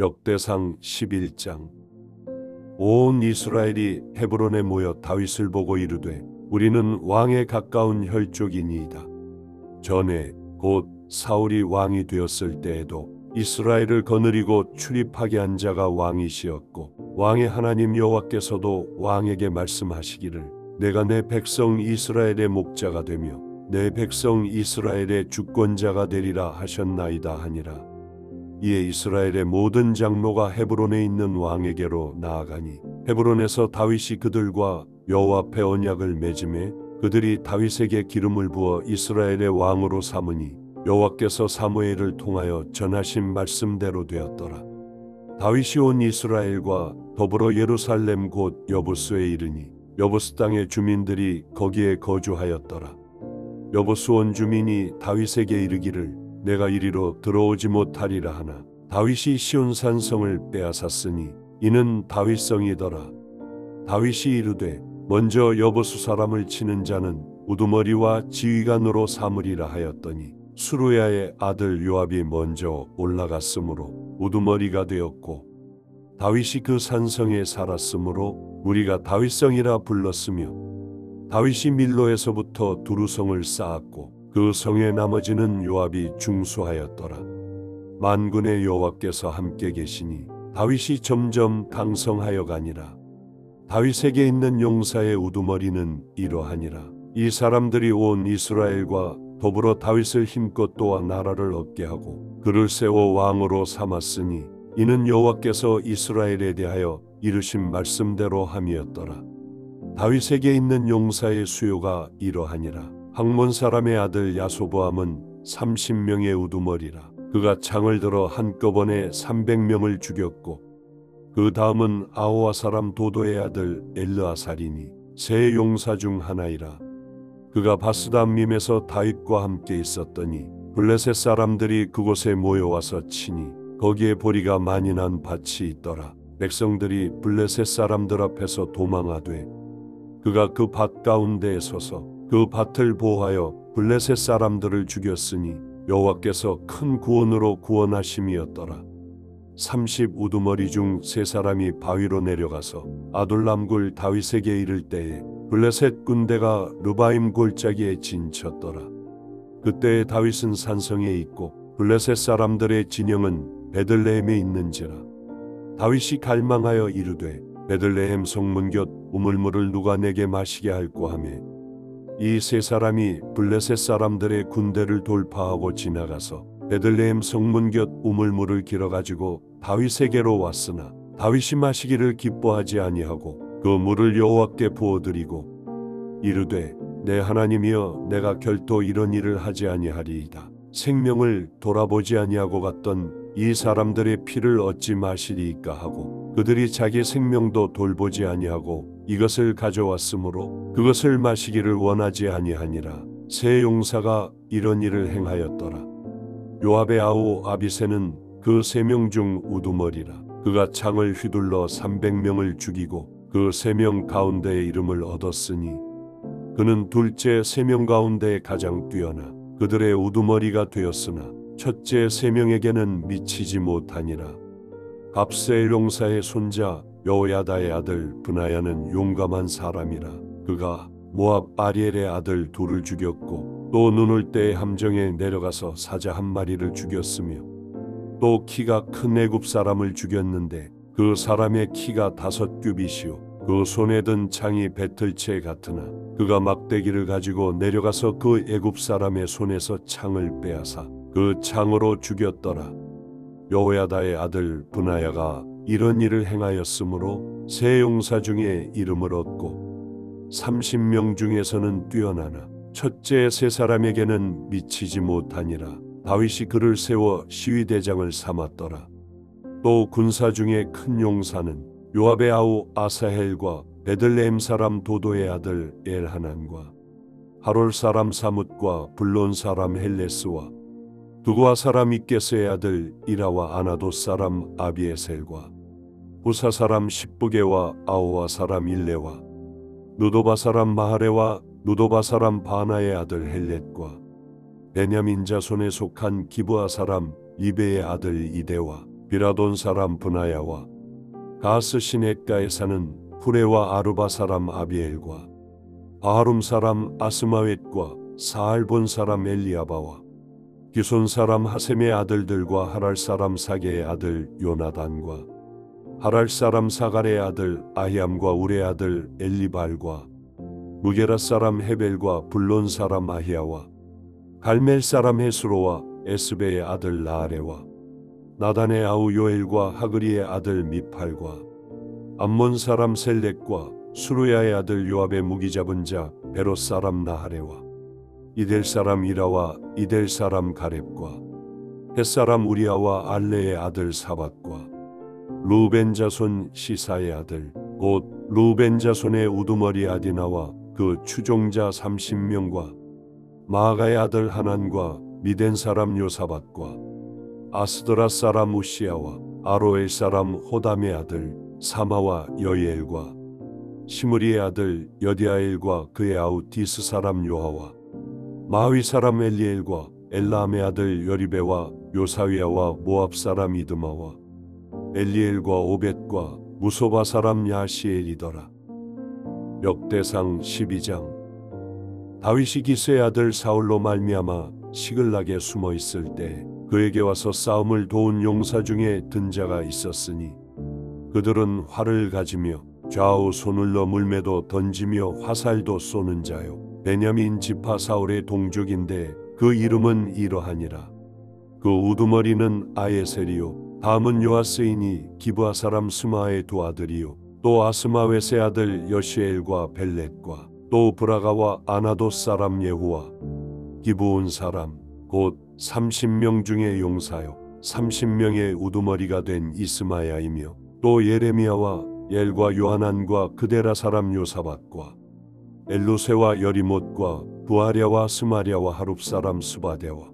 역대상 11장 온 이스라엘이 헤브론에 모여 다윗을 보고 이르되 우리는 왕에 가까운 혈족이니이다. 전에 곧 사울이 왕이 되었을 때에도 이스라엘을 거느리고 출입하게 한 자가 왕이시었고 왕의 하나님 여호와께서도 왕에게 말씀하시기를 내가 내 백성 이스라엘의 목자가 되며 내 백성 이스라엘의 주권자가 되리라 하셨나이다 하니라. 이에 이스라엘의 모든 장로가 헤브론에 있는 왕에게로 나아가니 헤브론에서 다윗이 그들과 여호와 앞에 언약을 맺음에 그들이 다윗에게 기름을 부어 이스라엘의 왕으로 삼으니 여호와께서 사무엘을 통하여 전하신 말씀대로 되었더라. 다윗이 온 이스라엘과 더불어 예루살렘 곧 여부스에 이르니 여부스 땅의 주민들이 거기에 거주하였더라. 여부스 온 주민이 다윗에게 이르기를 내가 이리로 들어오지 못하리라 하나 다윗이 시온 산 성을 빼앗았으니 이는 다윗 성이더라. 다윗이 이르되 먼저 여보수 사람을 치는 자는 우두머리와 지휘관으로 삼으리라 하였더니 수루야의 아들 요압이 먼저 올라갔으므로 우두머리가 되었고 다윗이 그 산성에 살았으므로 우리가 다윗성이라 불렀으며 다윗이 밀로에서부터 두루성을 쌓았고 그 성의 나머지는 요압이 중수하였더라. 만군의 여호와께서 함께 계시니 다윗이 점점 강성하여 가니라. 다윗에게 있는 용사의 우두머리는 이러하니라. 이 사람들이 온 이스라엘과 더불어 다윗을 힘껏 도와 나라를 얻게 하고 그를 세워 왕으로 삼았으니 이는 여호와께서 이스라엘에 대하여 이르신 말씀대로 함이었더라. 다윗에게 있는 용사의 수요가 이러하니라. 학몬 사람의 아들 야소보암은 30명의 우두머리라. 그가 창을 들어 한꺼번에 300명을 죽였고 그 다음은 아오아 사람 도도의 아들 엘르아살이니 세 용사 중 하나이라. 그가 바스담밈에서 다윗과 함께 있었더니 블레셋 사람들이 그곳에 모여와서 치니 거기에 보리가 많이 난 밭이 있더라. 백성들이 블레셋 사람들 앞에서 도망하되 그가 그 밭 가운데에 서서 그 밭을 보호하여 블레셋 사람들을 죽였으니 여호와께서 큰 구원으로 구원하심이었더라. 30 우두머리 중 세 사람이 바위로 내려가서 아둘람굴 다윗에게 이를 때에 블레셋 군대가 르바임 골짜기에 진쳤더라. 그때 다윗은 산성에 있고 블레셋 사람들의 진영은 베들레헴에 있는지라. 다윗이 갈망하여 이르되 베들레헴 성문 곁 우물물을 누가 내게 마시게 할꼬 하매 이 세 사람이 블레셋 사람들의 군대를 돌파하고 지나가서 베들레헴 성문 곁 우물물을 길어 가지고 다윗에게로 왔으나 다윗이 마시기를 기뻐하지 아니하고 그 물을 여호와께 부어드리고 이르되 내 하나님이여 내가 결코 이런 일을 하지 아니하리이다. 생명을 돌아보지 아니하고 갔던 이 사람들의 피를 얻지 마시리이까 하고 그들이 자기 생명도 돌보지 아니하고 이것을 가져왔으므로 그것을 마시기를 원하지 아니하니라. 세 용사가 이런 일을 행하였더라. 요압의 아우 아비세는 그 세 명 중 우두머리라. 그가 창을 휘둘러 300명을 죽이고 그 세 명 가운데의 이름을 얻었으니 그는 둘째 세 명 가운데 가장 뛰어나 그들의 우두머리가 되었으나 첫째 세 명에게는 미치지 못하니라. 갑셀 용사의 손자 여호야다의 아들 브나야는 용감한 사람이라. 그가 모압 아리엘의 아들 둘을 죽였고 또 눈올 때의 함정에 내려가서 사자 한 마리를 죽였으며 또 키가 큰 애굽 사람을 죽였는데 그 사람의 키가 다섯 규빗이요 그 손에 든 창이 배틀채 같으나 그가 막대기를 가지고 내려가서 그 애굽 사람의 손에서 창을 빼앗아 그 창으로 죽였더라. 여호야다의 아들 분하야가 이런 일을 행하였으므로 세 용사 중에 이름을 얻고 30명 중에서는 뛰어나나 첫째 세 사람에게는 미치지 못하니라. 다윗이 그를 세워 시위대장을 삼았더라. 또 군사 중에 큰 용사는 요압의 아우 아사헬과 베들레헴 사람 도도의 아들 엘하난과 하롤 사람 사뭇과 블론 사람 헬레스와 두고아 사람 이게스의 아들 이라와 아나도 사람 아비에셀과 부사 사람 십부게와 아오와 사람 일레와 누도바 사람 마하레와 누도바 사람 바나의 아들 헬렛과 베냐민 자손에 속한 기브아 사람 이베의 아들 이데와 비라돈 사람 분하야와 가스 시냇가에 사는 후레와 아르바 사람 아비엘과 바하룸 사람 아스마웻과 사알본 사람 엘리아바와 기손 사람 하셈의 아들들과 하랄 사람 사게의 아들 요나단과 하랄 사람 사갈의 아들 아히암과 우레 아들 엘리발과 무게라 사람 헤벨과 불론 사람 아히야와 갈멜 사람 헤스로와 에스베의 아들 나아레와 나단의 아우 요엘과 하그리의 아들 미팔과 암몬 사람 셀렉과 수루야의 아들 요압의 무기 잡은 자 베롯 사람 나하레와 이델 사람 이라와 이델 사람 가렙과 헷 사람 우리아와 알레의 아들 사밧과 루벤 자손 시사의 아들 곧 루벤 자손의 우두머리 아디나와 그 추종자 30명과 마아가의 아들 하난과 미덴 사람 요사밧과 아스드라 사람 우시아와 아로엘 사람 호담의 아들 사마와 여이엘과 시므리의 아들 여디아엘과 그의 아우 디스 사람 요하와 마위 사람 엘리엘과 엘람의 아들 여리베와 요사위아와 모압 사람 이드마와 엘리엘과 오벳과 무소바 사람 야시엘이더라. 역대상 12장 다윗이 기스의 아들 사울로 말미암아 시글락에 숨어 있을 때 그에게 와서 싸움을 도운 용사 중에 든 자가 있었으니 그들은 활을 가지며 좌우 손을로 물매도 던지며 화살도 쏘는 자요 베냐민 지파 사울의 동족인데 그 이름은 이러하니라. 그 우두머리는 아예셀이요 다음은 요아스이니 기브아 사람 스마의 두 아들이요 또 아스마웨세 아들 여시엘과 벨렛과 또 브라가와 아나도 사람 예후와. 기브온 사람 곧 30명 중의 용사요 30명의 우두머리가 된 이스마야이며 또 예레미야와 엘과 요하난과 그데라 사람 요사밧과 엘루세와 여리못과 부하랴와 스마랴와 하룹 사람 스바데와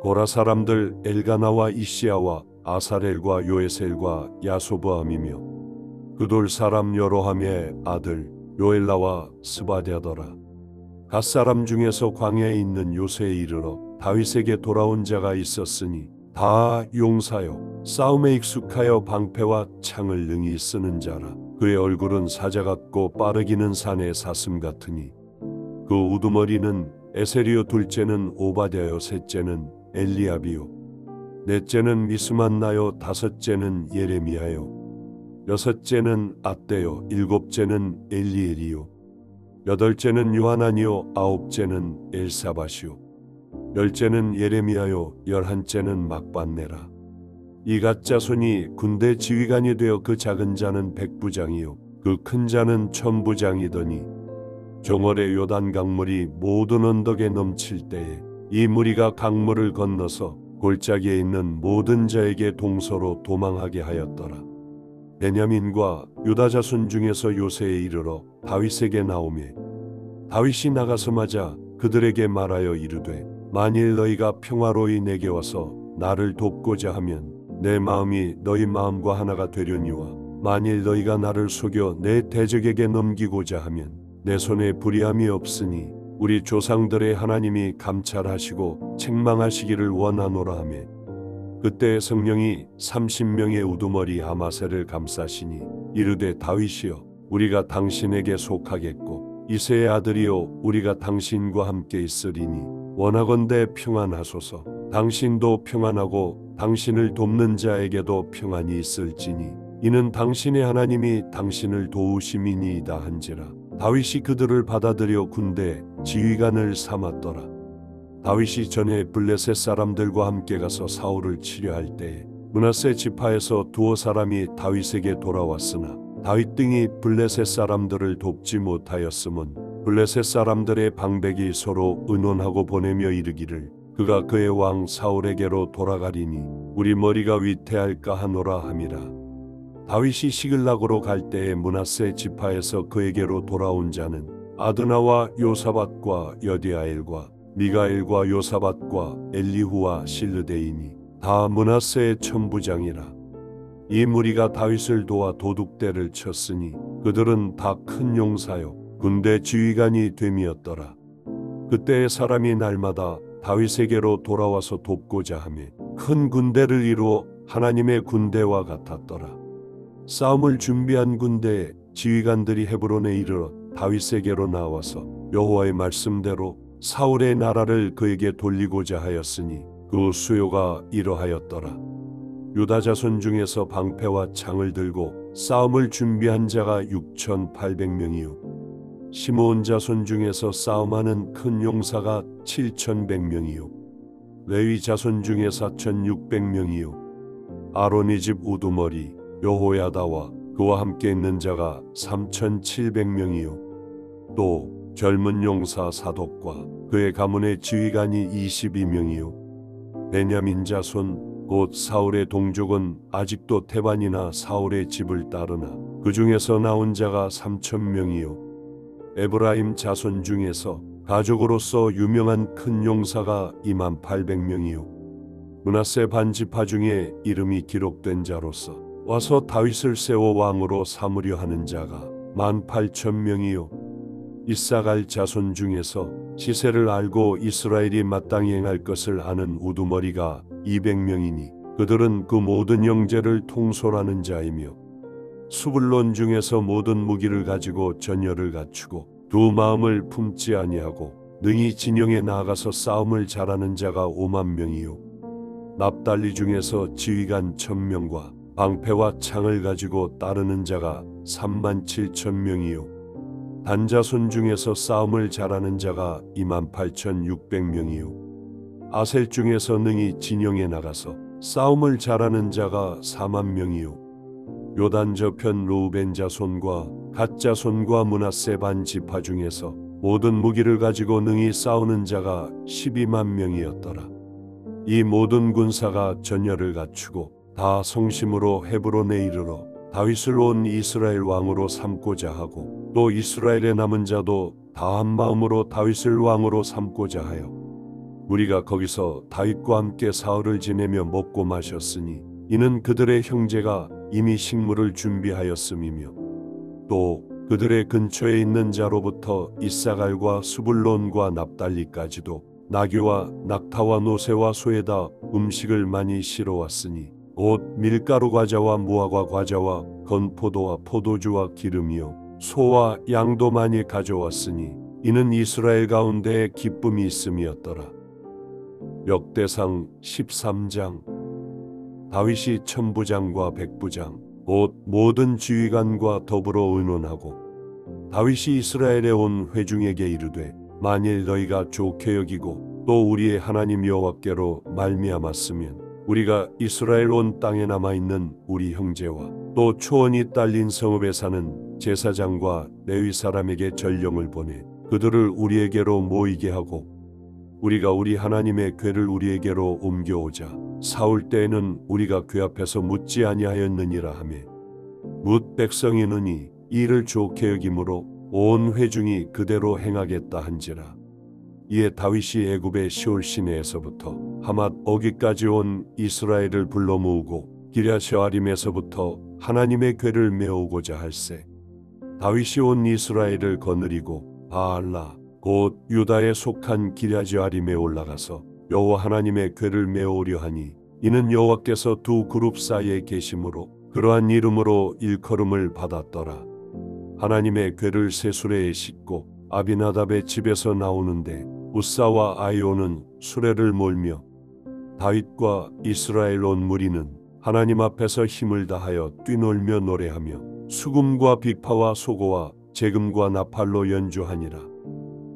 고라 사람들 엘가나와 이시야와 아사렐과 요에셀과 야소브함이며 그돌 사람 여로함의 아들 요엘라와 스바데더라. 갓 사람 중에서 광야에 있는 요새에 이르러 다윗에게 돌아온 자가 있었으니 다 용사요 싸움에 익숙하여 방패와 창을 능히 쓰는 자라 그의 얼굴은 사자 같고 빠르기는 산의 사슴 같으니 그 우두머리는 에세리오 둘째는 오바댜요 셋째는 엘리압이요 넷째는 미스만나요 다섯째는 예레미야요 여섯째는 아떼요 일곱째는 엘리엘이요 여덟째는 요하나니요 아홉째는 엘사바시요 열째는 예레미야요 열한째는 막반네라 이 가짜 손이 군대 지휘관이 되어 그 작은 자는 백부장이요 그 큰 자는 천부장이더니 종월의 요단 강물이 모든 언덕에 넘칠 때에 이 무리가 강물을 건너서 골짜기에 있는 모든 자에게 동서로 도망하게 하였더라. 베냐민과 유다 자손 중에서 요새에 이르러 다윗에게 나오매 다윗이 나가서 맞아 그들에게 말하여 이르되 만일 너희가 평화로이 내게 와서 나를 돕고자 하면 내 마음이 너희 마음과 하나가 되려니와 만일 너희가 나를 속여 내 대적에게 넘기고자 하면 내 손에 불의함이 없으니 우리 조상들의 하나님이 감찰하시고 책망하시기를 원하노라 하며 그때 성령이 30명의 우두머리 아마세를 감싸시니 이르되 다윗이여 우리가 당신에게 속하겠고 이세의 아들이요 우리가 당신과 함께 있으리니 원하건대 평안하소서. 당신도 평안하고 당신을 돕는 자에게도 평안이 있을지니 이는 당신의 하나님이 당신을 도우심이니이다 한지라. 다윗이 그들을 받아들여 군대 지휘관을 삼았더라. 다윗이 전에 블레셋 사람들과 함께 가서 사울을 치료할 때에 문하세 지파에서 두어 사람이 다윗에게 돌아왔으나 다윗 등이 블레셋 사람들을 돕지 못하였음은 블레셋 사람들의 방백이 서로 의논하고 보내며 이르기를 그가 그의 왕 사울에게로 돌아가리니 우리 머리가 위태할까 하노라 함이라. 다윗이 시글락으로 갈 때에 문하세 지파에서 그에게로 돌아온 자는 아드나와 요사밧과 여디아엘과 미가엘과 요사밧과 엘리후와 실르데이니 다 문하세의 천부장이라. 이 무리가 다윗을 도와 도둑대를 쳤으니 그들은 다 큰 용사요 군대 지휘관이 됨이었더라. 그때의 사람이 날마다 다윗에게로 돌아와서 돕고자 하며 큰 군대를 이루어 하나님의 군대와 같았더라. 싸움을 준비한 군대 지휘관들이 헤브론에 이르러 다윗에게로 나와서 여호와의 말씀대로 사울의 나라를 그에게 돌리고자 하였으니 그 수요가 이러하였더라. 유다 자손 중에서 방패와 창을 들고 싸움을 준비한 자가 6,800명이요. 시므온 자손 중에서 싸움하는 큰 용사가 7,100명이요. 레위 자손 중에 4,600명이요. 아론의 집 우두머리 여호야다와 그와 함께 있는 자가 3,700명이요. 또 젊은 용사 사독과 그의 가문의 지휘관이 22명이요. 베냐민 자손 곧 사울의 동족은 아직도 태반이나 사울의 집을 따르나 그 중에서 나온 자가 3천 명이요. 에브라임 자손 중에서 가족으로서 유명한 큰 용사가 2만 800명이요. 문하세 반지파 중에 이름이 기록된 자로서 와서 다윗을 세워 왕으로 삼으려 하는 자가 1만 8천 명이요. 이사갈 자손 중에서 시세를 알고 이스라엘이 마땅히 행할 것을 아는 우두머리가 200명이니 그들은 그 모든 영제를 통솔하는 자이며 수불론 중에서 모든 무기를 가지고 전열을 갖추고 두 마음을 품지 아니하고 능히 진영에 나아가서 싸움을 잘하는 자가 5만 명이요. 납달리 중에서 지휘관 1000명과 방패와 창을 가지고 따르는 자가 3만 7천 명이요. 단자손 중에서 싸움을 잘하는 자가 2만 8천6백명이요. 아셀 중에서 능히 진영에 나가서 싸움을 잘하는 자가 4만 명이요 요단 저편 루벤 자손과 갓 자손과 문하세 반 지파 중에서 모든 무기를 가지고 능히 싸우는 자가 12만 명이었더라. 이 모든 군사가 전열을 갖추고 다 성심으로 헤브론에 이르러 다윗을 온 이스라엘 왕으로 삼고자 하고 또 이스라엘의 남은 자도 다 한 마음으로 다윗을 왕으로 삼고자 하여 우리가 거기서 다윗과 함께 사흘을 지내며 먹고 마셨으니 이는 그들의 형제가 이미 식물을 준비하였음이며 또 그들의 근처에 있는 자로부터 이사갈과 수불론과 납달리까지도 나귀와 낙타와 노새와 소에다 음식을 많이 실어왔으니 곧 밀가루 과자와 무화과 과자와 건포도와 포도주와 기름이요 소와 양도 많이 가져왔으니 이는 이스라엘 가운데 기쁨이 있음이었더라. 역대상 13장 다윗이 천부장과 백부장 곧 모든 지휘관과 더불어 의논하고 다윗이 이스라엘에 온 회중에게 이르되 만일 너희가 좋게 여기고 또 우리의 하나님 여호와께로 말미암았으면 우리가 이스라엘 온 땅에 남아 있는 우리 형제와 또 초원이 딸린 성읍에 사는 제사장과 레위 사람에게 전령을 보내 그들을 우리에게로 모이게 하고 우리가 우리 하나님의 궤를 우리에게로 옮겨오자 사울 때에는 우리가 궤 앞에서 묻지 아니하였느니라 하며 묻 백성이 느니 이를 좋게 여김으로 온 회중이 그대로 행하겠다 한지라. 이에 다윗이 애굽의 시올 시내에서부터 하맛 어기까지 온 이스라엘을 불러 모으고 기랴시아림에서부터 하나님의 궤를 메우고자 할세. 다윗이 온 이스라엘을 거느리고 바알라 곧 유다에 속한 기랴지아림에 올라가서 여호와 하나님의 궤를 메우려 하니 이는 여호와께서 두 그룹 사이에 계심으로 그러한 이름으로 일컬음을 받았더라 하나님의 궤를 세수레에 싣고 아비나답의 집에서 나오는데 우사와 아이오는 수레를 몰며 다윗과 이스라엘 온 무리는 하나님 앞에서 힘을 다하여 뛰놀며 노래하며 수금과 빅파와 소고와 재금과 나팔로 연주하니라.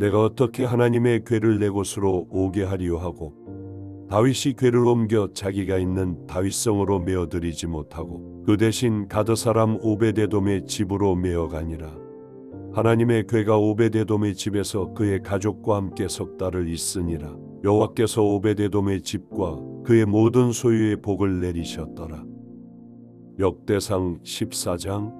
내가 어떻게 하나님의 궤를 내 곳으로 오게 하리요 하고 다윗이 궤를 옮겨 자기가 있는 다윗성으로 메어들이지 못하고 그 대신 가드 사람 오베데돔의 집으로 메어가니라. 하나님의 궤가 오베데돔의 집에서 그의 가족과 함께 석 달을 있으니라. 여호와께서 오베데돔의 집과 그의 모든 소유의 복을 내리셨더라. 역대상 14장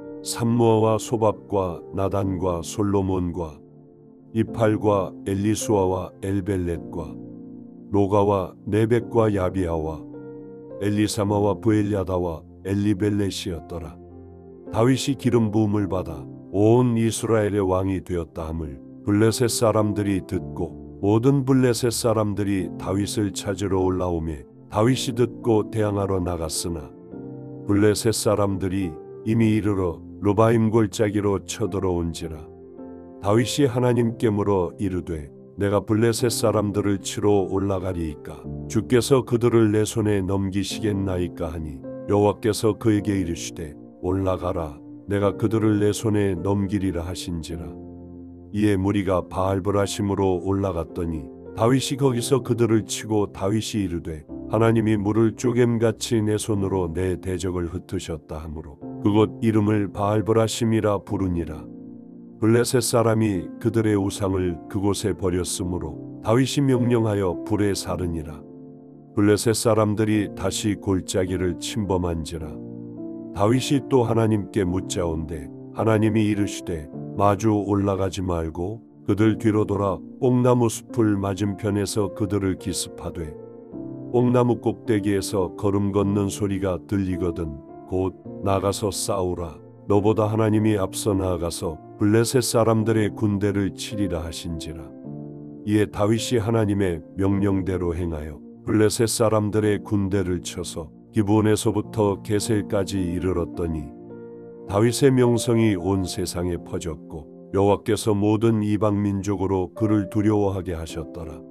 삼무아와 소밥과 나단과 솔로몬과 이팔과 엘리수아와 엘벨렛과 노가와 네벡과 야비아와 엘리사마와 부엘야다와 엘리벨렛이었더라. 다윗이 기름 부음을 받아 온 이스라엘의 왕이 되었다 함을 블레셋 사람들이 듣고 모든 블레셋 사람들이 다윗을 찾으러 올라오매 다윗이 듣고 대항하러 나갔으나 블레셋 사람들이 이미 이르러 루바임 골짜기로 쳐들어온지라. 다윗이 하나님께 물어 이르되 내가 블레셋 사람들을 치러 올라가리이까? 주께서 그들을 내 손에 넘기시겠나이까 하니 여호와께서 그에게 이르시되 올라가라. 내가 그들을 내 손에 넘기리라 하신지라. 이에 무리가 바알브라심으로 올라갔더니 다윗이 거기서 그들을 치고 다윗이 이르되 하나님이 물을 쪼겜같이 내 손으로 내 대적을 흩으셨다 하므로 그곳 이름을 바알브라심이라 부르니라. 블레셋 사람이 그들의 우상을 그곳에 버렸으므로 다윗이 명령하여 불에 사르니라. 블레셋 사람들이 다시 골짜기를 침범한지라. 다윗이 또 하나님께 묻자온대 하나님이 이르시되 마주 올라가지 말고 그들 뒤로 돌아 옥나무 숲을 맞은편에서 그들을 기습하되 옥나무 꼭대기에서 걸음 걷는 소리가 들리거든 곧 나가서 싸우라. 너보다 하나님이 앞서 나아가서 블레셋 사람들의 군대를 치리라 하신지라. 이에 다윗이 하나님의 명령대로 행하여 블레셋 사람들의 군대를 쳐서 기브온에서부터 게셀까지 이르렀더니 다윗의 명성이 온 세상에 퍼졌고 여호와께서 모든 이방 민족으로 그를 두려워하게 하셨더라.